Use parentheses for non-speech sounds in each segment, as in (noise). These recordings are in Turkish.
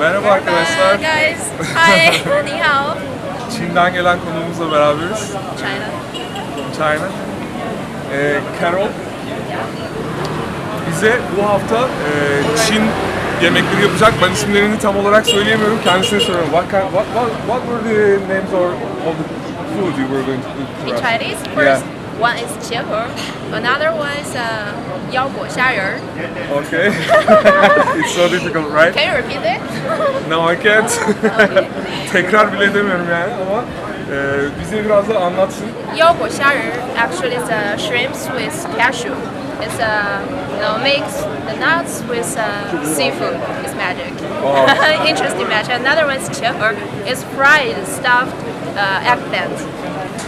Merhaba arkadaşlar. guys. Hi. (laughs) (laughs) 你好。Çin'den gelen konuğumuzla beraberiz. China. China. Ee, Carol bize bu hafta e, Çin yemekleri yapacak. Ben isimlerini tam olarak söyleyemiyorum. Kendisine soruyorum. What, kind, what, what, what were the names of, of the food you were going to cook? In for us? Chinese, first One is Chihor, another one is uh, Okay. (laughs) it's so difficult, right? Can you repeat it? no, I can't. Tekrar bile demiyorum yani ama Ee, bize biraz da anlatsın. Yao actually is a shrimps with cashew. It's a you know, mix the nuts with uh, seafood. It's magic. Wow. (laughs) Interesting match. Another one is chipper. It's fried stuffed uh, eggplant.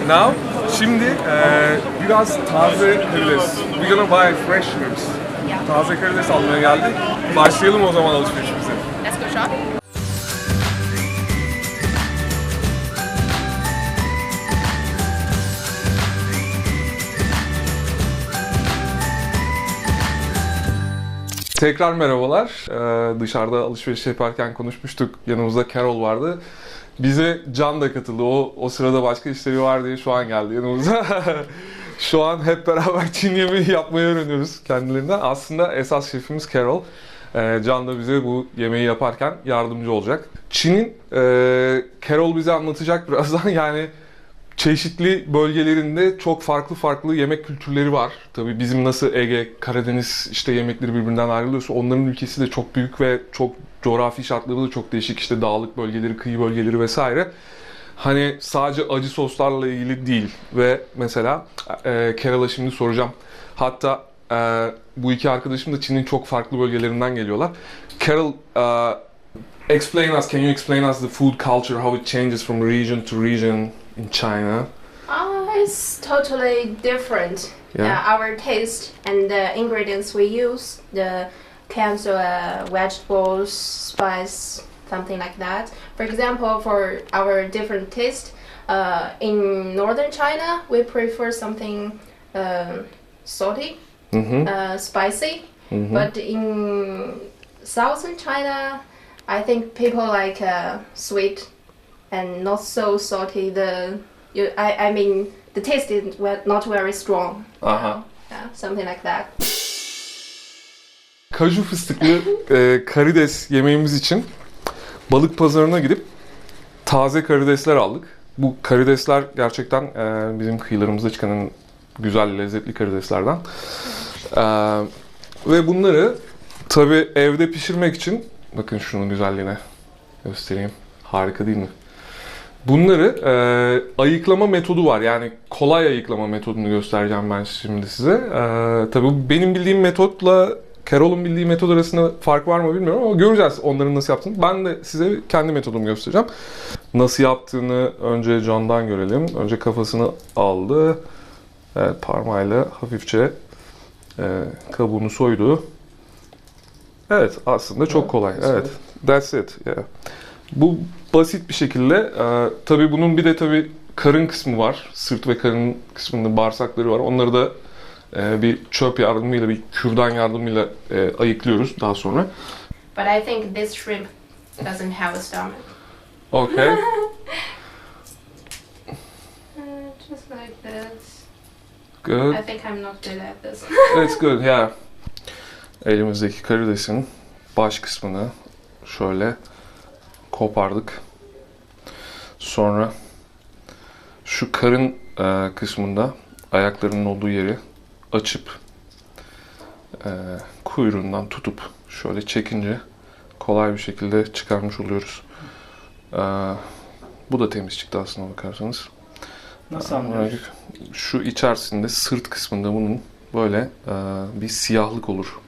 Now, şimdi e, biraz taze karides. We're gonna buy fresh shrimps. Yeah. Taze karides almaya geldik. Başlayalım o zaman alışverişimize. Tekrar merhabalar. Ee, dışarıda alışveriş yaparken konuşmuştuk. Yanımızda Carol vardı. Bize Can da katıldı. O, o sırada başka işleri var diye şu an geldi yanımıza. (laughs) şu an hep beraber (laughs) Çin yemeği yapmayı öğreniyoruz kendilerinden. Aslında esas şefimiz Carol. Ee, Can da bize bu yemeği yaparken yardımcı olacak. Çin'in e, Carol bize anlatacak birazdan (laughs) yani çeşitli bölgelerinde çok farklı farklı yemek kültürleri var. Tabii bizim nasıl Ege, Karadeniz işte yemekleri birbirinden ayrılıyorsa onların ülkesi de çok büyük ve çok coğrafi şartları da çok değişik. İşte dağlık bölgeleri, kıyı bölgeleri vesaire. Hani sadece acı soslarla ilgili değil ve mesela e, Keral'a şimdi soracağım. Hatta e, bu iki arkadaşım da Çin'in çok farklı bölgelerinden geliyorlar. Carol, uh, explain us, can you explain us the food culture, how it changes from region to region in China? Uh, it's totally different. Yeah. Uh, our taste and the ingredients we use, the cans of uh, vegetables, spice, something like that. For example, for our different taste, uh, in northern China, we prefer something uh, salty, Mhm. uh, spicy. Mhm. But in southern China, I think people like uh, sweet and not so salty. The you, I, I mean the taste is not very strong. you Uh-huh. know? Yeah, something like that. Kaju fıstıklı (laughs) e, karides yemeğimiz için balık pazarına gidip taze karidesler aldık. Bu karidesler gerçekten e, bizim kıyılarımızda çıkan en güzel, lezzetli karideslerden. E, ve bunları tabi evde pişirmek için, bakın şunun güzelliğine göstereyim. Harika değil mi? Bunları e, ayıklama metodu var. Yani kolay ayıklama metodunu göstereceğim ben şimdi size. E, tabii benim bildiğim metotla Carol'un bildiği metod arasında fark var mı bilmiyorum ama göreceğiz onların nasıl yaptığını. Ben de size kendi metodumu göstereceğim. Nasıl yaptığını önce John'dan görelim. Önce kafasını aldı. Evet, parmağıyla hafifçe e, kabuğunu soydu. Evet aslında çok kolay. Evet. That's it. Yeah. Bu basit bir şekilde e, tabii bunun bir de tabii karın kısmı var. Sırt ve karın kısmında bağırsakları var. Onları da e, bir çöp yardımıyla, bir kürdan yardımıyla e, ayıklıyoruz daha sonra. But I think this shrimp doesn't have a stomach. Okay. (laughs) Just like this. Good. I think I'm not good at this. It's (laughs) good. Yeah. Elimizdeki karidesin baş kısmını şöyle kopardık. Sonra şu karın e, kısmında ayaklarının olduğu yeri açıp e, kuyruğundan tutup şöyle çekince kolay bir şekilde çıkarmış oluyoruz. E, bu da temiz çıktı aslında bakarsanız. Nasıl anlıyoruz? Şu içerisinde sırt kısmında bunun böyle e, bir siyahlık olur.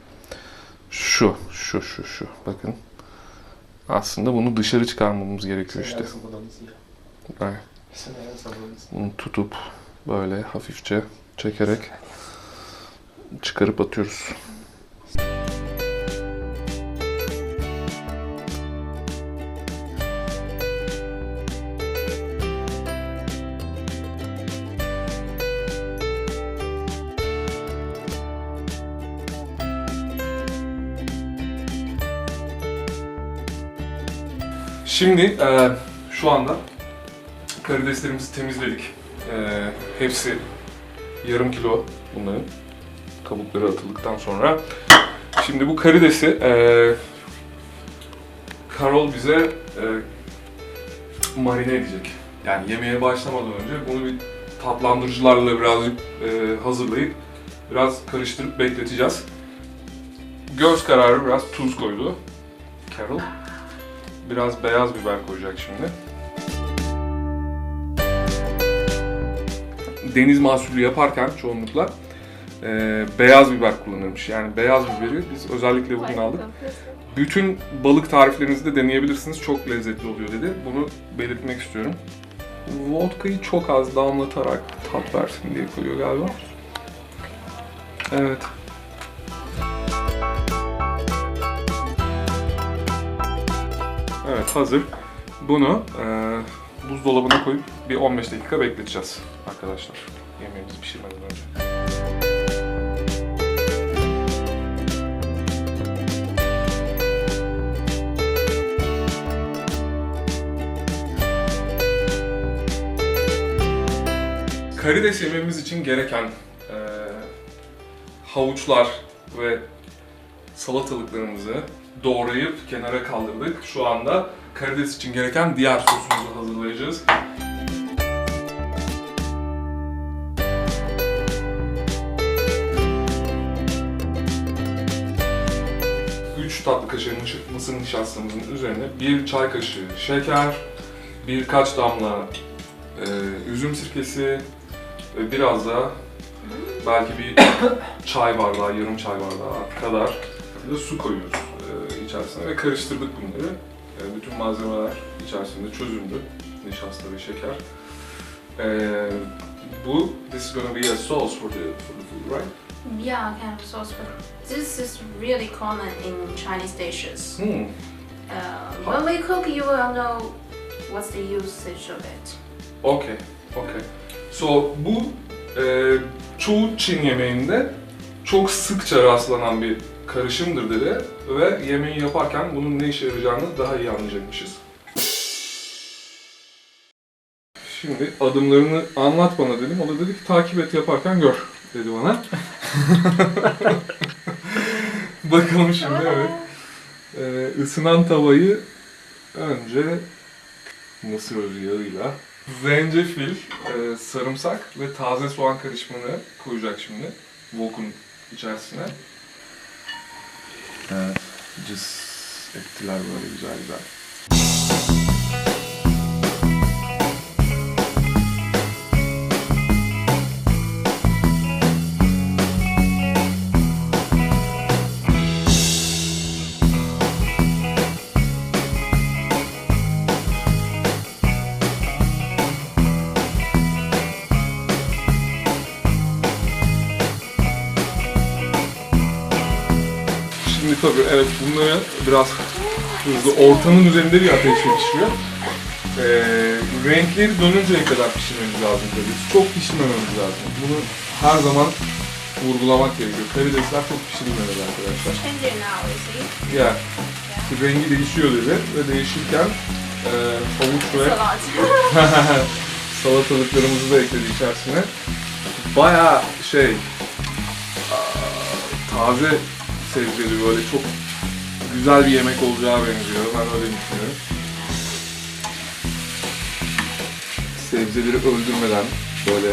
Şu, şu, şu, şu. Bakın. Aslında bunu dışarı çıkarmamız gerekiyor işte. Evet. Bunu tutup böyle hafifçe çekerek çıkarıp atıyoruz. Şimdi e, şu anda karideslerimizi temizledik. E, hepsi yarım kilo bunların kabukları atıldıktan sonra. Şimdi bu karidesi e, Carol bize e, marine edecek. Yani yemeğe başlamadan önce bunu bir tatlandırıcılarla birazcık e, hazırlayıp biraz karıştırıp bekleteceğiz. Göz kararı biraz tuz koydu Carol. Biraz beyaz biber koyacak şimdi. Deniz mahsulü yaparken çoğunlukla e, beyaz biber kullanırmış. Yani beyaz biberi biz özellikle bugün aldık. Bütün balık tariflerinizde deneyebilirsiniz. Çok lezzetli oluyor dedi. Bunu belirtmek istiyorum. Vodka'yı çok az damlatarak tat versin diye koyuyor galiba. Evet. Hazır. Bunu e, buzdolabına koyup bir 15 dakika bekleteceğiz arkadaşlar. Yemeğimizi pişirmeden önce. Karides yememiz için gereken e, havuçlar ve salatalıklarımızı doğrayıp kenara kaldırdık. Şu anda karides için gereken diğer sosumuzu hazırlayacağız. Tatlı kaşığı mısır nişastamızın üzerine bir çay kaşığı şeker, birkaç damla e, üzüm sirkesi ve biraz da belki bir (coughs) çay bardağı, yarım çay bardağı kadar da su koyuyoruz içerisine ve karıştırdık bunları. E, bütün malzemeler içerisinde çözündü. Nişasta ve şeker. E, bu, this is gonna be a sauce for the, for the food, right? Yeah, kind of sauce. But this is really common in Chinese dishes. Hmm. Uh, when we cook, you will know what's the usage of it. Okay, okay. So bu e, çoğu Çin yemeğinde çok sıkça rastlanan bir karışımdır dedi ve yemeği yaparken bunun ne işe yarayacağını daha iyi anlayacakmışız. Şimdi adımlarını anlat bana dedim. O da dedi ki takip et yaparken gör dedi bana. (laughs) Bakalım şimdi evet. Ee, ısınan tavayı önce mısır yağıyla zencefil, e, sarımsak ve taze soğan karışımını koyacak şimdi wok'un içerisine. Evet, cız ettiler böyle güzel güzel. Tabii evet bunları biraz hızlı ortanın üzerinde bir ateşle pişiriyor. Ee, renkleri dönünceye kadar pişirmemiz lazım tabii. Çok pişirmememiz lazım. Bunu her zaman vurgulamak gerekiyor. Karidesler çok pişirilmemeli arkadaşlar. Ya rengi değişiyor dedi ve değişirken e, havuç ve (laughs) salatalıklarımızı da ekledi içerisine. Baya şey taze sebzeli böyle çok güzel bir yemek olacağı benziyor. Ben öyle düşünüyorum. Sebzeleri öldürmeden böyle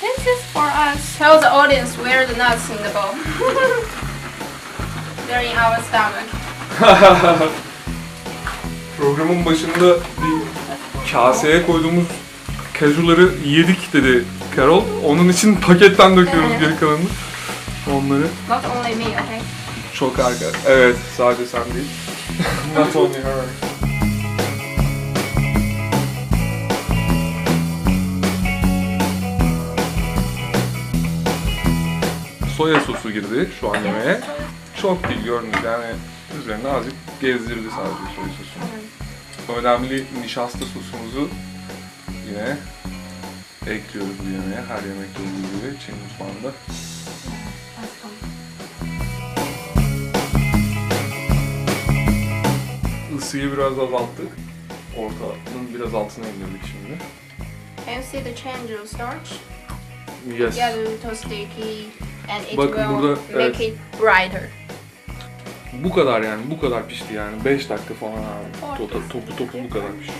This is for us. Tell the audience where the nuts in the bowl. (laughs) They're in our stomach. (laughs) programın başında bir kaseye koyduğumuz kajuları yedik dedi Carol. Onun için paketten döküyoruz geri kalanını. Onları Not only me, okay? Çok arka. Evet, sadece sen değil. Not only her. Soya sosu girdi şu an yemeğe. Çok değil gördünüz yani üzerine azıcık gezdirdi sadece soya sosunu. Önemli nişasta sosumuzu yine ekliyoruz bu yemeğe. Her yemekte olduğu gibi Çin mutfağında. Isıyı biraz azalttık. Ortalığın biraz altına indirdik şimdi. Can you see the change of starch? Yes. Get a little sticky and it Bakın will burada, make evet. it brighter. Bu kadar yani bu kadar pişti yani 5 dakika falan abi. Topu, topu bu kadar pişiyor.